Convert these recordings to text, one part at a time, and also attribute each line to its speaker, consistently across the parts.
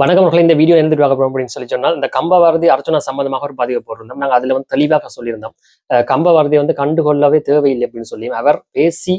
Speaker 1: வணக்கம் இந்த வீடியோ எந்த பார்க்க போறோம் அப்படின்னு சொல்லி சொன்னால் இந்த கம்பவாரதி அர்ச்சனா சம்பந்தமாக ஒரு பதிவு போட்டிருந்தோம். நாங்கள் அதுல வந்து தெளிவாக சொல்லியிருந்தோம். அஹ் கம்பவாரதி வந்து கண்டுகொள்ளவே தேவையில்லை அப்படின்னு சொல்லி அவர் பேசி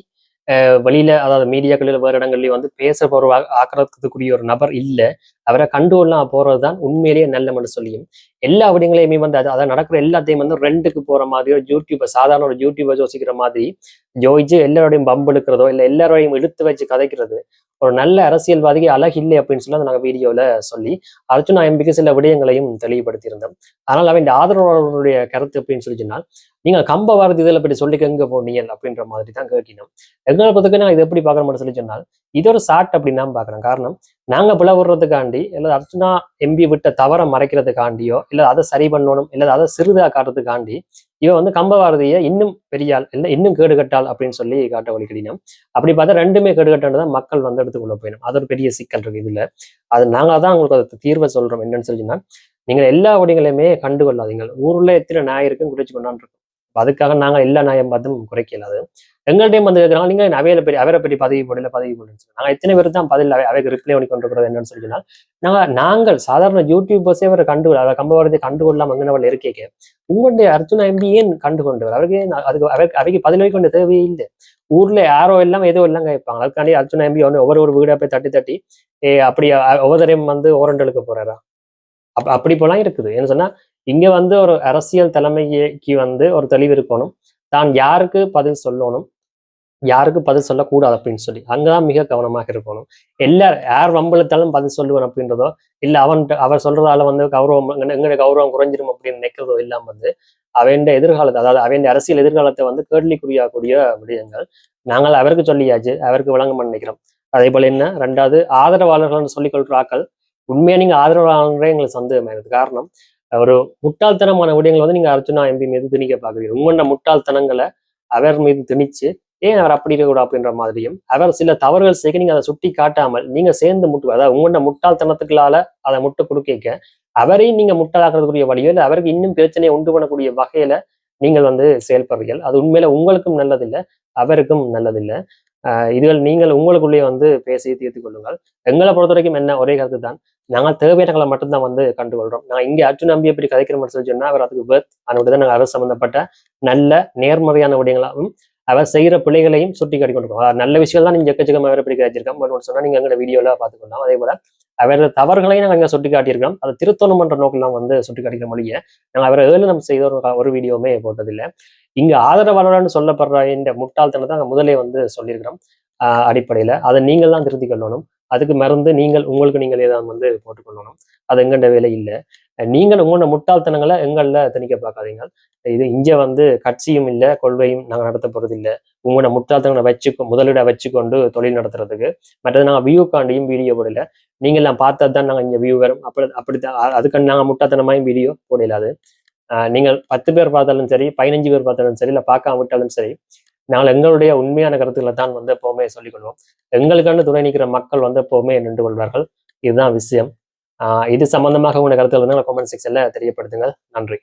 Speaker 1: வெளியில அதாவது மீடியாக்களில் வேறு இடங்கள்லயும் வந்து பேச போற ஆக்கிறதுக்குரிய ஒரு நபர் இல்லை. அவரை கண்டுகொள்ளாம போறதுதான் உண்மையிலேயே நல்லம்னு சொல்லியும். எல்லா விடயங்களையுமே வந்து அது அதை நடக்கிற எல்லாத்தையும் வந்து ரெண்டுக்கு போற மாதிரியோ யூடியூப் சாதாரண ஒரு யூடியூபர் யோசிக்கிற மாதிரி ஜோயிச்சு எல்லாரோடையும் பம்பு எடுக்கிறதோ இல்லை எல்லாரோடையும் எடுத்து வச்சு கதைக்கிறது ஒரு நல்ல அரசியல்வாதிக்கு அழகு இல்லை அப்படின்னு சொல்லி அதை நாங்கள் வீடியோவில் சொல்லி அர்ஜுனா எம்பிக்கு சில விடயங்களையும் தெளிவுபடுத்தியிருந்தோம். ஆனால் அவன் இந்த ஆதரவாளர்களுடைய கருத்து அப்படின்னு சொல்லி சொன்னால் நீங்கள் கம்ப வாரது இதில் பற்றி சொல்லிக்கங்க போனீங்க அப்படின்ற மாதிரி தான் கேட்டினோம். எங்களை பொறுத்தக்கு நான் இது எப்படி பார்க்கணும் சொல்லி சொன்னால் இது ஒரு சாட் அப்படின்னு தான் பார்க்குறேன் காரணம் நாங்கள் பிளவுறதுக்காண்டி இல்லை அர்ஜுனா எம்பி விட்ட தவறை மறைக்கிறதுக்காண்டியோ இல்லை அதை சரி பண்ணணும் இல்லை அதை சிறிதாக காட்டுறதுக்காண்டி இவன் வந்து கம்பவாரதியை இன்னும் பெரியாள் இல்லை இன்னும் கேடுகட்டாள் அப்படின்னு சொல்லி காட்ட வழிகடினோம் அப்படி பார்த்தா ரெண்டுமே கேடுகட்டானதான் மக்கள் வந்து எடுத்துக்கொள்ள போயிடும் அது ஒரு பெரிய சிக்கல் இருக்கு இதுல. அது நாங்கள் தான் உங்களுக்கு அதை தீர்வை சொல்றோம் என்னன்னு சொல்லினா நீங்கள் எல்லா வடிகளையுமே கண்டுகொள்ளாதீங்க ஊரில் எத்தனை நாய் இருக்குன்னு குறைச்சு இருக்கும். அதுக்காக நாங்கள் எல்லா நியாயம் பார்த்தும் குறைக்கல அது. எங்கள்கிட்டயும் வந்து கேட்கறாங்க நீங்க அவையில பெரிய அவரை பற்றி பதவி போடல பதவி போடலன்னு சொல்லி நாங்கள் எத்தனை பேர் தான் பதில் அவை அவைக்கு ரிப்ளை பண்ணி கொண்டிருக்கிறது என்னன்னு சொல்லி நாங்கள் நாங்கள் சாதாரண யூடியூபர்ஸே அவரை கண்டு அதை கம்பவரத்தை கண்டுகொள்ளாம அங்கனவள் இருக்கேக்க உங்களுடைய அர்ஜுனா எம்பி ஏன் கண்டுகொண்டவர் அவருக்கு அதுக்கு அவைக்கு அவைக்கு பதில் வைக்க வேண்டிய தேவையே இல்லை. ஊர்ல யாரோ எல்லாம் ஏதோ எல்லாம் கேட்பாங்க. அதுக்காண்டி அர்ஜுனா எம்பி ஒன்று ஒவ்வொரு ஒரு வீடாக போய் தட்டி தட்டி ஏ அப்படி ஒவ்வொரு வந்து ஓரண்டலுக்கு போறாரா? அப் அப்படி போலாம் இருக்குது. ஏன்னு சொன்னா இங்க வந்து ஒரு அரசியல் தலைமைக்கு வந்து ஒரு தெளிவு இருக்கணும். தான் யாருக்கு பதில் சொல்லணும்? யாருக்கு பதில் சொல்லக்கூடாது அப்படின்னு சொல்லி. அங்கதான் மிக கவனமாக இருக்கணும். எல்லார் யார் வம்பளத்தாலும் பதில் சொல்லுவேன் அப்படின்றதோ இல்ல அவன் அவர் சொல்றதால வந்து கௌரவம் எங்களுடைய கௌரவம் குறைஞ்சிரும் அப்படின்னு நினைக்கிறதோ இல்லாம வந்து அவன் எதிர்காலத்தை அதாவது அவன் அரசியல் எதிர்காலத்தை வந்து கேள்விக்குறியாக்கூடிய விடயங்கள் நாங்கள் அவருக்கு சொல்லியாச்சு அவருக்கு விளங்க நினைக்கிறோம். அதே போல என்ன? ரெண்டாவது ஆதரவாளர்கள்னு சொல்லிக் கொள்ற ஆக்கள் உண்மையா நீங்க ஆதரவாளர்களே எங்களுக்கு சந்தேகமாயிருது. காரணம் ஒரு முட்டாள்தனமான விடயங்களை வந்து நீங்க அர்ஜுனா எம்பி மீது திணிக்க பார்க்குறீங்க உங்களோட முட்டாள்தனங்களை அவர் மீது திணிச்சு ஏன் அவர் அப்படி இருக்கக்கூடாது அப்படின்ற மாதிரியும் அவர் சில தவறுகள் செய்ய நீங்க அதை சுட்டி காட்டாமல் நீங்க சேர்ந்து முட்டு அதாவது உங்களோட முட்டாள்தனத்துக்களால் அதை முட்டை கொடுக்க அவரையும் நீங்க முட்டாளாக்குறதுக்குரிய வழியோ இல்லை அவருக்கு இன்னும் பிரச்சனையை உண்டு பண்ணக்கூடிய வகையில நீங்கள் வந்து செயல்படுறீர்கள். அது உண்மையில உங்களுக்கும் நல்லதில்லை அவருக்கும் நல்லதில்லை. இதுகள் நீங்கள் உங்களுக்குள்ளேயே வந்து பேசி தீர்த்து கொள்ளுங்கள். எங்களை பொறுத்த வரைக்கும் என்ன ஒரே கருத்து தான் நாங்கள் தேவையானங்களை மட்டும்தான் வந்து கண்டுகொள்கிறோம் நாங்கள் இங்கே அர்ஜுன் நம்பி எப்படி கதைக்கிற மட்டும் சொல்லி சொன்னால் அவர் அதுக்கு பேர்த் அதனுடைய தான் நாங்கள் அரசு சம்பந்தப்பட்ட நல்ல நேர்மறையான விடயங்களாகவும் அவர் செய்கிற பிள்ளைகளையும் சுட்டி காட்டி கொண்டு நல்ல விஷயம் தான் நீங்க எக்கச்சக்கமாக அவரை எப்படி கிடைச்சிருக்கோம் பட் சொன்னா நீங்க எங்களோட வீடியோல பார்த்துக்கலாம் அதே போல அவரது தவறுகளையும் நாங்கள் இங்கே சுட்டி காட்டியிருக்கோம் அதை திருத்தணுமன்ற நோக்கெல்லாம் வந்து சுட்டி காட்டிக்கிற மொழியை நாங்கள் அவரை ஏழு நம்ம செய்த ஒரு ஒரு வீடியோவுமே போட்டதில்லை. இங்க ஆதரவாளர்னு சொல்லப்படுற இந்த முட்டாள்தனை தான் முதலே வந்து சொல்லியிருக்கிறோம். ஆஹ் அடிப்படையில. அதை நீங்கள் தான் திருத்திக் கொள்ளணும். அதுக்கு மறந்து நீங்கள் உங்களுக்கு நீங்கள் ஏதாவது வந்து போட்டுக்கொள்ளணும் அது எங்கண்ட வேலை இல்லை. நீங்கள் உங்களோட முட்டாள்தனங்களை எங்களில் திணிக்க பார்க்காதீங்க. இது இங்கே வந்து கட்சியும் இல்லை கொள்கையும் நாங்கள் நடத்த போகிறது இல்லை. உங்களோட முட்டாள்தனங்களை வச்சுக்கோ முதலீட வச்சுக்கொண்டு தொழில் நடத்துறதுக்கு. மற்றது நாங்கள் வியூ காண்டியும் வீடியோ போடல. நீங்கள் நான் பார்த்தது தான் நாங்கள் இங்க வியூ வரும். அப்படி அப்படித்தான் அதுக்கான நாங்கள் முட்டாள்தனமாயும் வீடியோ போடலாது நீங்கள் பத்து பேர் பார்த்தாலும் சரி பதினஞ்சு பேர் பார்த்தாலும் சரி இல்லை பார்க்காம விட்டாலும் சரி நாங்கள் எங்களுடைய உண்மையான கருத்துக்களை தான் வந்து எப்போவுமே சொல்லிக்கொள்வோம். எங்களுக்கான துணை நிற்கிற மக்கள் வந்து எப்போவுமே நின்று கொள்வார்கள். இதுதான் விஷயம். இது சம்பந்தமாக உங்களுடைய கருத்துக்கள் வந்து கமெண்ட் செக்ஷன்ல தெரியப்படுத்துங்கள். நன்றி.